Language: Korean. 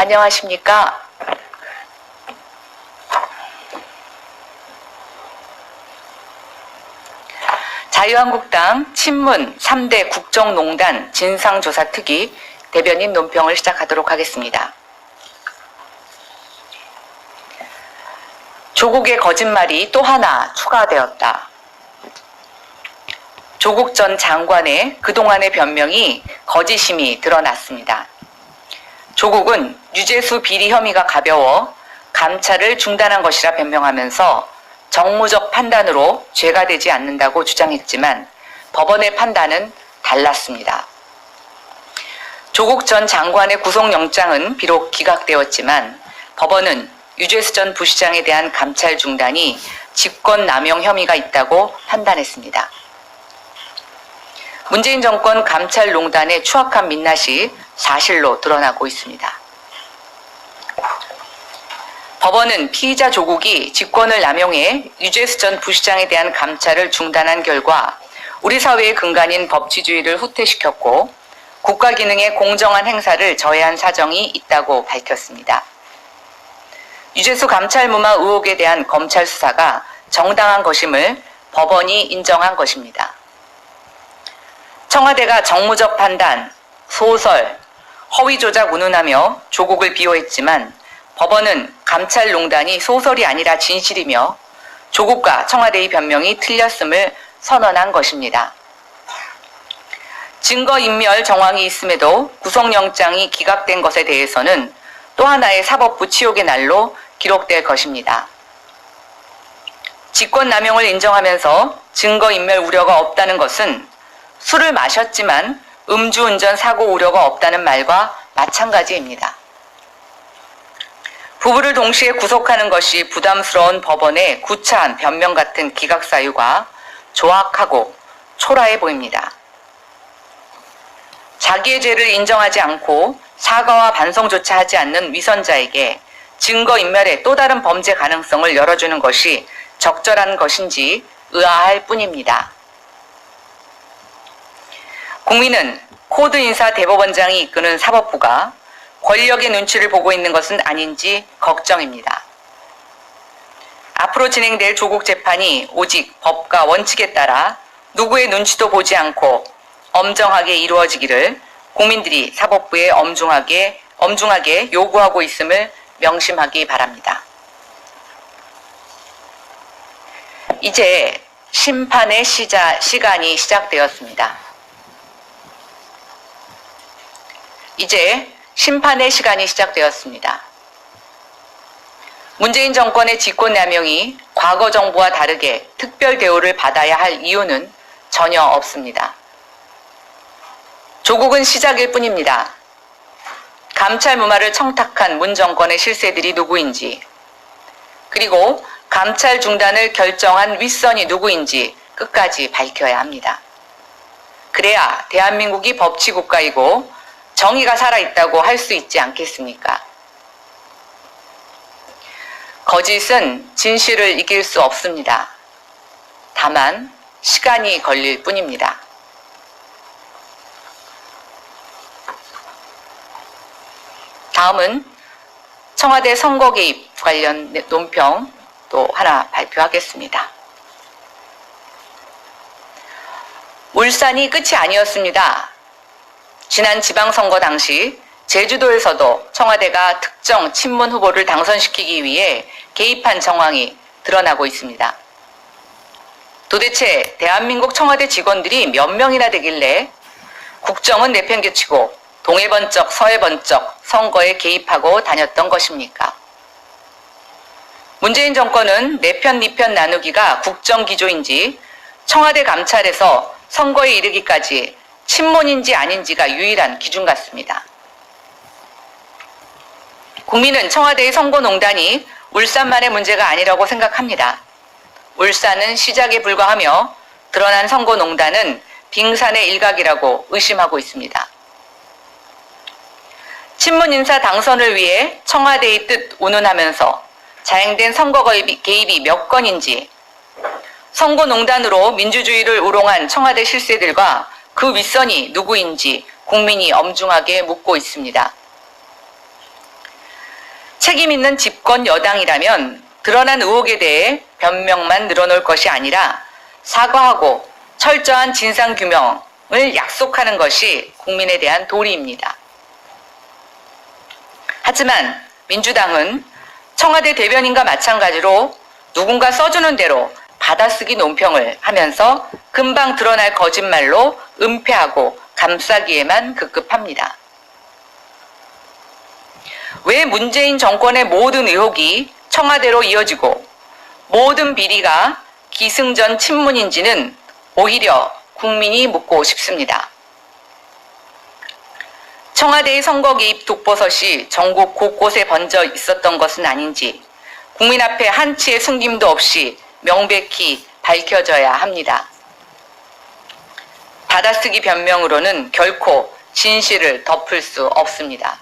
안녕하십니까. 자유한국당 친문 3대 국정농단 진상조사 특위 대변인 논평을 시작하도록 하겠습니다. 조국의 거짓말이 또 하나 추가되었다. 조국 전 장관의 그동안의 변명이 거짓임이 드러났습니다. 조국은 유재수 비리 혐의가 가벼워 감찰을 중단한 것이라 변명하면서 정무적 판단으로 죄가 되지 않는다고 주장했지만 법원의 판단은 달랐습니다. 조국 전 장관의 구속영장은 비록 기각되었지만 법원은 유재수 전 부시장에 대한 감찰 중단이 직권남용 혐의가 있다고 판단했습니다. 문재인 정권 감찰농단의 추악한 민낯이 사실로 드러나고 있습니다. 법원은 피의자 조국이 직권을 남용해 유재수 전 부시장에 대한 감찰을 중단한 결과 우리 사회의 근간인 법치주의를 후퇴시켰고 국가 기능의 공정한 행사를 저해한 사정이 있다고 밝혔습니다. 유재수 감찰 무마 의혹에 대한 검찰 수사가 정당한 것임을 법원이 인정한 것입니다. 청와대가 정무적 판단, 소설, 허위 조작 운운하며 조국을 비호했지만 법원은 감찰농단이 소설이 아니라 진실이며 조국과 청와대의 변명이 틀렸음을 선언한 것입니다. 증거인멸 정황이 있음에도 구속영장이 기각된 것에 대해서는 또 하나의 사법부 치욕의 날로 기록될 것입니다. 직권남용을 인정하면서 증거인멸 우려가 없다는 것은 술을 마셨지만 음주운전 사고 우려가 없다는 말과 마찬가지입니다. 부부를 동시에 구속하는 것이 부담스러운 법원의 구차한 변명 같은 기각 사유가 조악하고 초라해 보입니다. 자기의 죄를 인정하지 않고 사과와 반성조차 하지 않는 위선자에게 증거인멸의 또 다른 범죄 가능성을 열어주는 것이 적절한 것인지 의아할 뿐입니다. 국민은 코드 인사 대법원장이 이끄는 사법부가 권력의 눈치를 보고 있는 것은 아닌지 걱정입니다. 앞으로 진행될 조국 재판이 오직 법과 원칙에 따라 누구의 눈치도 보지 않고 엄정하게 이루어지기를 국민들이 사법부에 엄중하게 엄중하게 요구하고 있음을 명심하기 바랍니다. 이제 심판의 시자, 시간이 시작되었습니다. 이제 심판의 시간이 시작되었습니다. 문재인 정권의 직권남용이 과거 정부와 다르게 특별 대우를 받아야 할 이유는 전혀 없습니다. 조국은 시작일 뿐입니다. 감찰 무마를 청탁한 문 정권의 실세들이 누구인지, 그리고 감찰 중단을 결정한 윗선이 누구인지 끝까지 밝혀야 합니다. 그래야 대한민국이 법치국가이고 정의가 살아있다고 할 수 있지 않겠습니까? 거짓은 진실을 이길 수 없습니다. 다만 시간이 걸릴 뿐입니다. 다음은 청와대 선거 개입 관련 논평 또 하나 발표하겠습니다. 울산이 끝이 아니었습니다. 지난 지방선거 당시 제주도에서도 청와대가 특정 친문 후보를 당선시키기 위해 개입한 정황이 드러나고 있습니다. 도대체 대한민국 청와대 직원들이 몇 명이나 되길래 국정은 내팽개치고 동해번쩍 서해번쩍 선거에 개입하고 다녔던 것입니까? 문재인 정권은 내편 니편 나누기가 국정기조인지 청와대 감찰에서 선거에 이르기까지 친문인지 아닌지가 유일한 기준 같습니다. 국민은 청와대의 선거농단이 울산만의 문제가 아니라고 생각합니다. 울산은 시작에 불과하며 드러난 선거농단은 빙산의 일각이라고 의심하고 있습니다. 친문 인사 당선을 위해 청와대의 뜻 운운하면서 자행된 선거 개입이 몇 건인지 선거농단으로 민주주의를 우롱한 청와대 실세들과 그 윗선이 누구인지 국민이 엄중하게 묻고 있습니다. 책임 있는 집권 여당이라면 드러난 의혹에 대해 변명만 늘어놓을 것이 아니라 사과하고 철저한 진상 규명을 약속하는 것이 국민에 대한 도리입니다. 하지만 민주당은 청와대 대변인과 마찬가지로 누군가 써주는 대로 받아쓰기 논평을 하면서 금방 드러날 거짓말로 은폐하고 감싸기에만 급급합니다. 왜 문재인 정권의 모든 의혹이 청와대로 이어지고 모든 비리가 기승전 친문인지는 오히려 국민이 묻고 싶습니다. 청와대의 선거 개입 독버섯이 전국 곳곳에 번져 있었던 것은 아닌지 국민 앞에 한치의 숨김도 없이 명백히 밝혀져야 합니다. 받아쓰기 변명으로는 결코 진실을 덮을 수 없습니다.